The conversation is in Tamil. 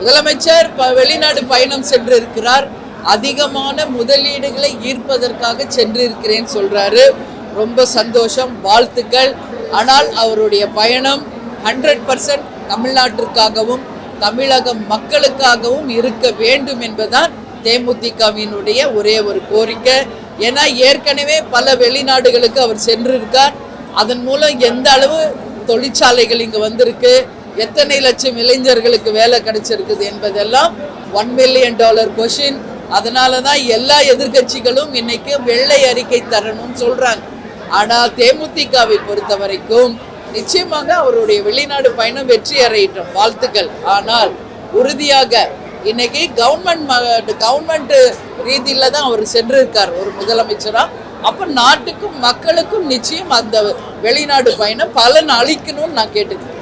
முதலமைச்சர் ப- வெளிநாடு பயணம் சென்றிருக்கிறார். அதிகமான முதலீடுகளை ஈர்ப்பதற்காக சென்றிருக்கிறேன் சொல்றாரு. ரொம்ப சந்தோஷம் வாழ்த்துக்கள். ஆனால் அவருடைய பயணம் ஹண்ட்ரட் பர்சன்ட் தமிழ்நாட்டிற்காகவும் தமிழக மக்களுக்காகவும் இருக்க வேண்டும் என்பதுதான் தேமுதிகவினுடைய ஒரே ஒரு கோரிக்கை. ஏன்னா ஏற்கனவே பல வெளிநாடுகளுக்கு அவர் சென்றிருக்கார். அதன் மூலம் எந்த அளவு தொழிற்சாலைகள் இங்கு வந்திருக்கு எத்தனை லட்சம் இளைஞர்களுக்கு வேலை கிடைச்சிருக்குது என்பதெல்லாம் ஒன் மில்லியன் டாலர் கொஷின் அதனால தான் எல்லா எதிர்க்கட்சிகளும் இன்னைக்கு வெள்ளை அறிக்கை தரணும்னு சொல்றாங்க. ஆனால் தேமுதிகவை பொறுத்த வரைக்கும் நிச்சயமாக அவருடைய வெளிநாடு பயணம் வெற்றி அடையட்டும். வாழ்த்துக்கள். ஆனால் உறுதியாக இன்னைக்கு கவர்மெண்ட் கவர்மெண்ட் ரீதியில தான் அவர் சென்றிருக்கார் ஒரு முதலமைச்சரா. அப்ப நாட்டுக்கும் மக்களுக்கும் நிச்சயம் அந்த வெளிநாடு பயணம் பலன் அளிக்கணும்னு நான் கேட்டுக்கிறேன்.